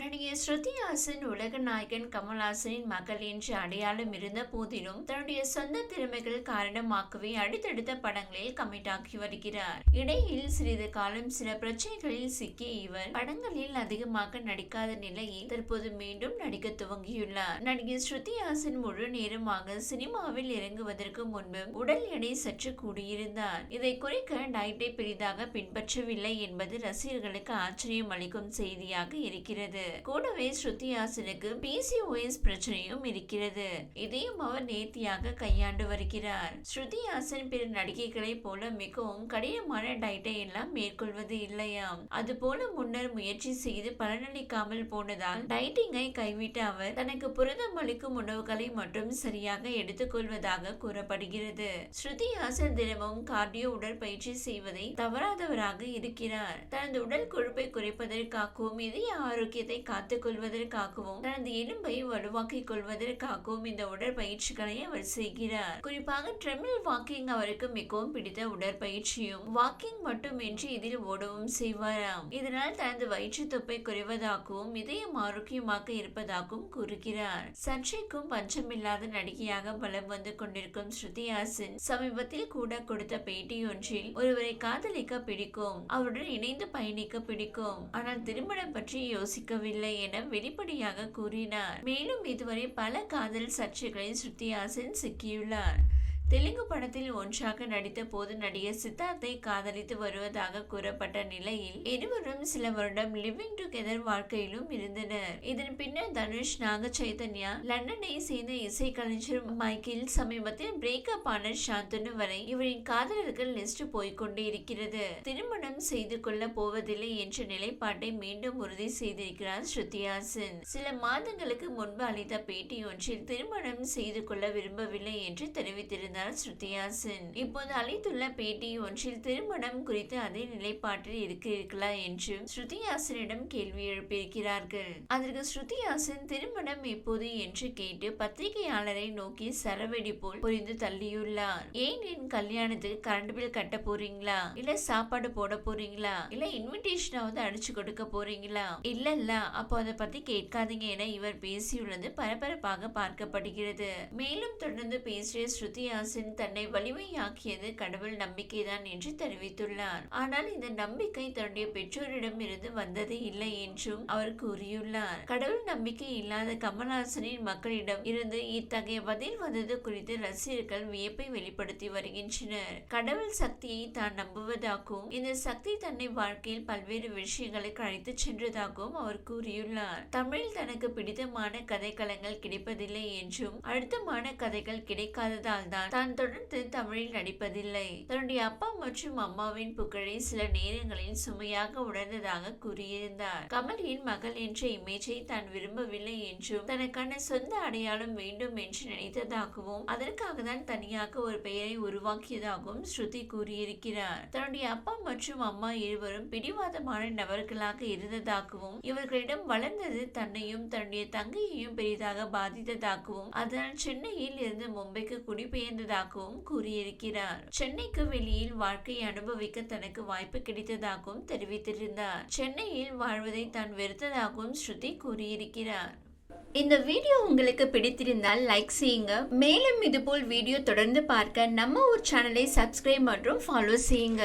நடிகை ஸ்ருதி ஹாசன் உலக நாயகன் கமல்ஹாசனின் மகள் என்று அடையாளம் இருந்த போதிலும் தன்னுடைய சொந்த திறமைகள் காரணமாகவே அடுத்தடுத்த படங்களில் கமிட் ஆகி வருகிறார். இடையில் சிறிது காலம் சில பிரச்சனைகளில் சிக்கிய இவர் படங்களில் அதிகமாக நடிக்காத நிலையில் தற்போது மீண்டும் நடிக்க துவங்கியுள்ளார். நடிகை ஸ்ருதி ஹாசன் முழு நேரமாக சினிமாவில் இறங்குவதற்கு முன்பு உடல் எடை சற்று கூடியிருந்தார். இதை குறைக்க டயட்டை பெரிதாக பின்பற்றவில்லை என்பது ரசிகர்களுக்கு ஆச்சரியம் அளிக்கும் செய்தியாக இருக்கிறது. கூடவே ஸ்ருதி ஹாசனுக்கு பிசிஓஎஸ் பிரச்சனையும் இருக்கிறது. இதையும் அவர் நேர்த்தியாக கையாண்டு வருகிறார். ஸ்ருதி ஹாசன் பிற நடிகைகளை போல மிகவும் கடினமான டயட்டை எல்லாம் மேற்கொள்வது இல்லையாம். அது போல முன்னர் முயற்சி செய்து பலனளிக்காமல் போனதால் டயட்டிங்கை கைவிட்ட அவர் தனக்கு புரதம் அளிக்கும் உணவுகளை மட்டும் சரியாக எடுத்துக்கொள்வதாக கூறப்படுகிறது. ஸ்ருதி ஹாசன் தினமும் கார்டியோ உடற்பயிற்சி செய்வதை தவறாதவராக இருக்கிறார். தனது உடல் கொழுப்பை குறைப்பதற்காகவும் இதய ஆரோக்கியத்தை காத்துக் கொள்வதற்காகவும் தனது எலும்பை வலுவாக்கிக் கொள்வதற்காகவும் இந்த உடற்பயிற்சிகளை அவர் செய்கிறார். குறிப்பாக ட்ரெமில் வாக்கிங் அவருக்கு மிகவும் பிடித்த உடற்பயிற்சியும் வாக்கிங் மட்டுமின்றி இதில் ஓடவும் செய்வாராம். இதனால் தனது வயிற்று தொப்பை குறைவதாகவும் இதயம் ஆரோக்கியமாக இருப்பதாகவும் கூறுகிறார். சர்ச்சைக்கும் பஞ்சமில்லாத நடிகையாக பலம் வந்து கொண்டிருக்கும் ஸ்ருதி ஹாசன் சமீபத்தில் கூட கொடுத்த பேட்டி ஒன்றில் ஒருவரை காதலிக்க பிடிக்கும் அவருடன் இணைந்து பயணிக்க பிடிக்கும் ஆனால் திருமணம் பற்றி முடியவில்லை என வெளிப்படையாக கூறினார். மேலும் இதுவரை பல காதல் சர்ச்சைகளில் ஸ்ருதி ஹாசன் சிக்கியுள்ளார். தெலுங்கு படத்தில் ஒன்றாக நடித்த போது நடிகர் சித்தார்த்தை காதலித்து வருவதாக கூறப்பட்ட நிலையில் இருவரும் சில வருடம் லிவிங் டுகெதர் வாழ்க்கையிலும் இருந்தனர். இதன் பின்னர் தனுஷ் நாக சைதன்யா லண்டனை சேர்ந்த இசைக்கலைஞர் மைக்கேல் சமீபத்தில் பிரேக்கப் ஆன சாந்தனு வரை இவரின் காதலர்கள் லிஸ்ட் போய்கொண்டே இருக்கிறது. திருமணம் செய்து கொள்ள போவதில்லை என்ற நிலைப்பாட்டை மீண்டும் உறுதி செய்திருக்கிறார் ஸ்ருதிஹாசன். சில மாதங்களுக்கு முன்பு அளித்த பேட்டி ஒன்றில் திருமணம் செய்து கொள்ள விரும்பவில்லை என்று தெரிவித்திருந்தார். இருந்தார் ஸ்ருதிஹாசன். இப்போது அளித்துள்ள பேட்டி ஒன்றில் திருமணம் குறித்து அதே நிலைப்பாட்டில் இருக்கிறீர்களா என்று ஸ்ருதிஹாசனிடம் கேள்வி எழுப்பியிருக்கிறார்கள். அதற்கு ஸ்ருதிஹாசன் திருமணம் எப்போது என்று கேட்டு பத்திரிகையாளரை நோக்கி சரவெடி போல் புரிந்து தள்ளியுள்ளார். ஏன் என் கல்யாணத்துக்கு கரண்ட் பில் கட்ட போறீங்களா? இல்ல சாப்பாடு போட போறீங்களா? இல்ல இன்விடேஷனாவது அடிச்சு கொடுக்க போறீங்களா? இல்ல இல்ல அப்போ அதை பத்தி கேட்காதீங்க என இவர் பேசியுள்ளது பரபரப்பாக பார்க்கப்படுகிறது. மேலும் தொடர்ந்து பேசிய ஸ்ருதிஹாசன் அரசின் தன்னை வலிமையாக்கியது கடவுள் நம்பிக்கைதான் என்று தெரிவித்துள்ளார். ஆனால் இந்த நம்பிக்கை தன்னுடைய பெற்றோரிடம் இருந்து வந்தது இல்லை என்றும் அவர் கூறியுள்ளார். கடவுள் நம்பிக்கை இல்லாத கமல்ஹாசனின் மக்களிடம் இருந்து இத்தகைய பதில் வந்தது குறித்து ரசிகர்கள் வியப்பை வெளிப்படுத்தி வருகின்றனர். கடவுள் சக்தியை தான் நம்புவதாகவும் இந்த சக்தி தன்னை வாழ்க்கையில் பல்வேறு விஷயங்களை அழைத்து சென்றதாகவும் அவர் கூறியுள்ளார். தமிழில் தனக்கு பிடித்தமான கதைக்களங்கள் கிடைப்பதில்லை என்றும் அழுத்தமான கதைகள் கிடைக்காததால் தான் தான் தொடர்ந்து தமிழில் நடிப்பதில்லை. தன்னுடைய அப்பா மற்றும் அம்மாவின் புகழை சில நேரங்களில் சுமையாக உணர்ந்ததாக கூறியிருந்தார். கமலின் மகள் என்ற இமேஜை தான் விரும்பவில்லை என்றும் தனக்கான சொந்த அடையாளம் வேண்டும் என்று நினைத்ததாகவும் அதற்காக தான் தனியாக ஒரு பெயரை உருவாக்கியதாகவும் ஸ்ருதி கூறியிருக்கிறார். தன்னுடைய அப்பா மற்றும் அம்மா இருவரும் பிடிவாதமான நபர்களாக இருந்ததாகவும் இவர்களிடம் வளர்ந்தது தன்னையும் தன்னுடைய தங்கையையும் பெரிதாக பாதித்ததாகவும் அதனால் சென்னையில் இருந்து மும்பைக்கு குடிபெயர்ந்தது இருந்ததாகவும் கூறியிருக்கிறார். சென்னைக்கு வெளியில் வாழ்க்கை அனுபவிக்க தனக்கு வாய்ப்பு கிடைத்ததாகவும் தெரிவித்திருந்தார். சென்னையில் வாழ்வதை தான் வெறுத்ததாகவும் ஸ்ருதி கூறியிருக்கிறார். இந்த வீடியோ உங்களுக்கு பிடித்திருந்தால் லைக் செய்யுங்க. மேலும் இதுபோல் வீடியோ தொடர்ந்து பார்க்க நம்ம ஒரு சேனலை சப்ஸ்கிரைப் மற்றும் ஃபாலோ செய்யுங்க.